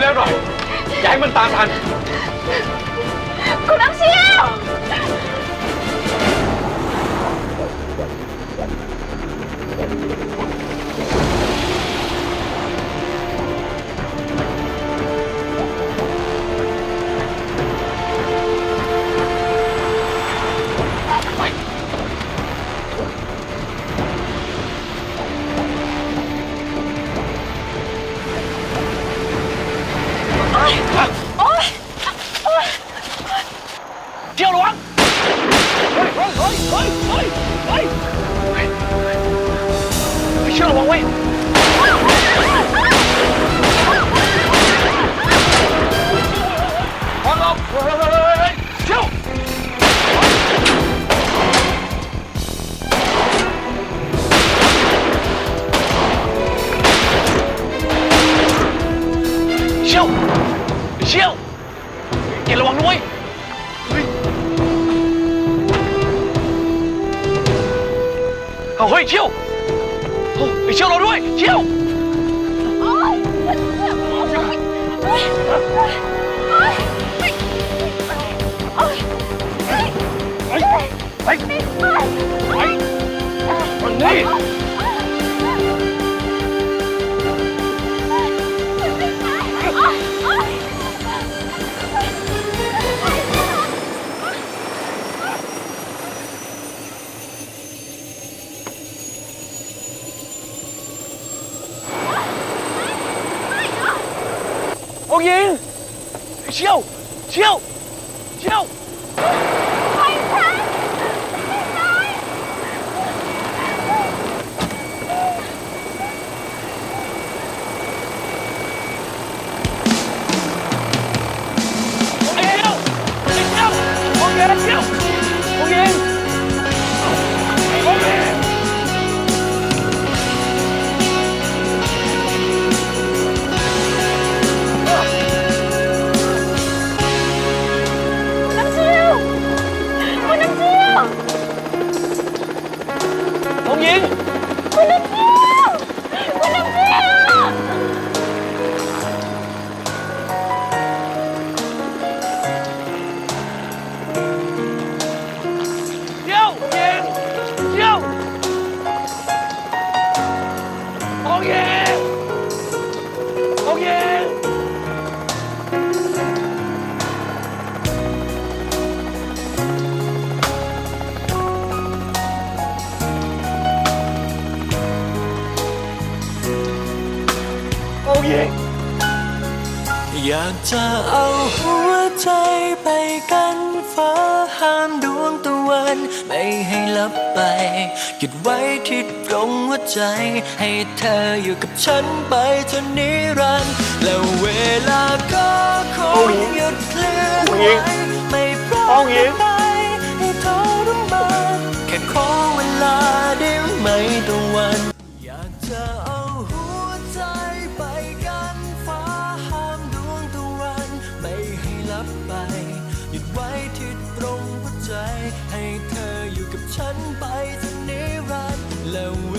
เร็วๆหน่อย อย่าให้มันตามทัน คุณนัำเชี่ยว เชื่อระวังไว้วางออกเฮ้ยเฮ้ยเฮ้ยเฮ้ยเที่ยวเชี่ยวเชี่ยวเกดระวังด้วยเฮ้ยเอาเฮ้ยเชี่ยว โอ้ไอเชี่ยวเราด้วยเชี่ยว องค์หญิง เชี่ยว เชี่ยว เชี่ยวไอ้เชี่ยวไอ้เชี่ยวองค์หญิงเชี่ยวองค์หญิง องค์หญิงอยากจะเอาหัวใจไปกันฟ้าห้ามดวงตะวัน ไม่ให้ลับไปหยุดไว้ที่ตรงหัวใจ ให้เธออยู่กับฉันไปจนนิรันดร์แล้วเวลาก็คงหยุดเคลื่อนไหวไม่พร้อม ฉันไปจนนิรันดร์แล้ว